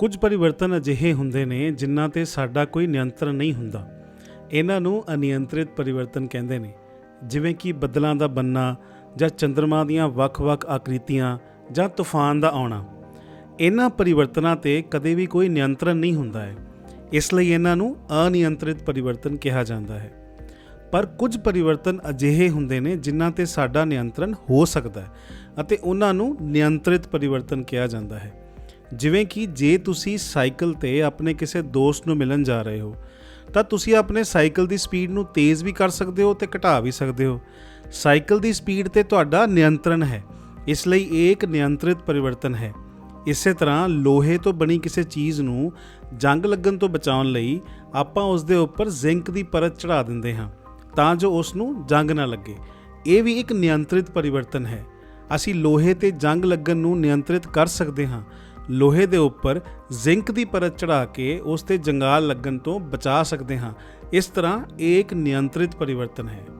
ਕੁਝ ਪਰਿਵਰਤਨ ਅਜਿਹੇ ਹੁੰਦੇ ਨੇ ਜਿਨ੍ਹਾਂ ਤੇ ਸਾਡਾ ਕੋਈ ਨਿਯੰਤਰਣ ਨਹੀਂ ਹੁੰਦਾ। ਇਹਨਾਂ ਨੂੰ ਅਨਿਯੰਤਰਿਤ ਪਰਿਵਰਤਨ ਕਹਿੰਦੇ ਨੇ। ਜਿਵੇਂ ਕਿ ਬੱਦਲਾਂ ਦਾ ਬੰਨਾ ਜਾਂ ਚੰ드ਰਮਾ ਦੀਆਂ ਵੱਖ-ਵੱਖ ਆਕ੍ਰਿਤੀਆਂ ਜਾਂ ਤੂਫਾਨ ਦਾ ਆਉਣਾ। ਇਹਨਾਂ ਪਰਿਵਰਤਨਾਂ ਤੇ ਕਦੇ ਵੀ ਕੋਈ ਨਿਯੰਤਰਣ ਨਹੀਂ ਹੁੰਦਾ ਹੈ। ਇਸ ਲਈ ਇਹਨਾਂ ਨੂੰ ਅਨਿਯੰਤਰਿਤ ਪਰਿਵਰਤਨ ਕਿਹਾ ਜਾਂਦਾ ਹੈ। ਪਰ ਕੁਝ ਪਰਿਵਰਤਨ ਅਜਿਹੇ ਹੁੰਦੇ ਨੇ ਜਿਨ੍ਹਾਂ ਤੇ ਸਾਡਾ ਨਿਯੰਤਰਣ ਹੋ ਸਕਦਾ ਹੈ ਅਤੇ ਉਹਨਾਂ ਨੂੰ ਨਿਯੰਤਰਿਤ ਪਰਿਵਰਤਨ ਕਿਹਾ ਜਾਂਦਾ ਹੈ। ਜਿਵੇਂ ਕਿ ਜੇ ਤੁਸੀਂ ਸਾਈਕਲ ਤੇ ਆਪਣੇ ਕਿਸੇ ਦੋਸਤ ਨੂੰ ਮਿਲਣ ਜਾ ਰਹੇ ਹੋ, ਤਾਂ ਤੁਸੀਂ ਆਪਣੇ ਸਾਈਕਲ ਦੀ ਸਪੀਡ ਨੂੰ ਤੇਜ਼ ਵੀ ਕਰ ਸਕਦੇ ਹੋ ਤੇ ਘਟਾ ਵੀ ਸਕਦੇ ਹੋ। ਸਾਈਕਲ ਦੀ ਸਪੀਡ ਤੇ ਤੁਹਾਡਾ ਨਿਯੰਤਰਣ ਹੈ, ਇਸ ਲਈ ਇਹ ਇੱਕ ਨਿਯੰਤਰਿਤ ਪਰਿਵਰਤਨ ਹੈ। ਇਸੇ ਤਰ੍ਹਾਂ ਲੋਹੇ ਤੋਂ ਬਣੀ ਕਿਸੇ ਚੀਜ਼ ਨੂੰ ਜੰਗ ਲੱਗਣ ਤੋਂ ਬਚਾਉਣ ਲਈ ਆਪਾਂ ਉਸ ਦੇ ਉੱਪਰ ਜ਼ਿੰਕ ਦੀ ਪਰਤ ਚੜਾ ਦਿੰਦੇ ਹਾਂ, ਤਾਂ ਜੋ ਉਸ ਨੂੰ ਜੰਗ ਨਾ ਲੱਗੇ। ਇਹ ਵੀ ਇੱਕ ਨਿਯੰਤਰਿਤ ਪਰਿਵਰਤਨ ਹੈ। ਅਸੀਂ ਲੋਹੇ ਤੇ ਜੰਗ ਲੱਗਣ ਨੂੰ ਨਿਯੰਤਰਿਤ ਕਰ ਸਕਦੇ ਹਾਂ ਲੋਹੇ ਦੇ ਉੱਪਰ ਜ਼ਿੰਕ ਦੀ ਪਰਤ ਚੜਾ ਕੇ ਉਸ ਤੇ ਜੰਗਾਲ ਲੱਗਣ ਤੋਂ ਬਚਾ ਸਕਦੇ ਹਾਂ। ਇਸ ਤਰ੍ਹਾਂ ਇਹ ਇੱਕ ਨਿਯੰਤਰਿਤ ਪਰਿਵਰਤਨ ਹੈ।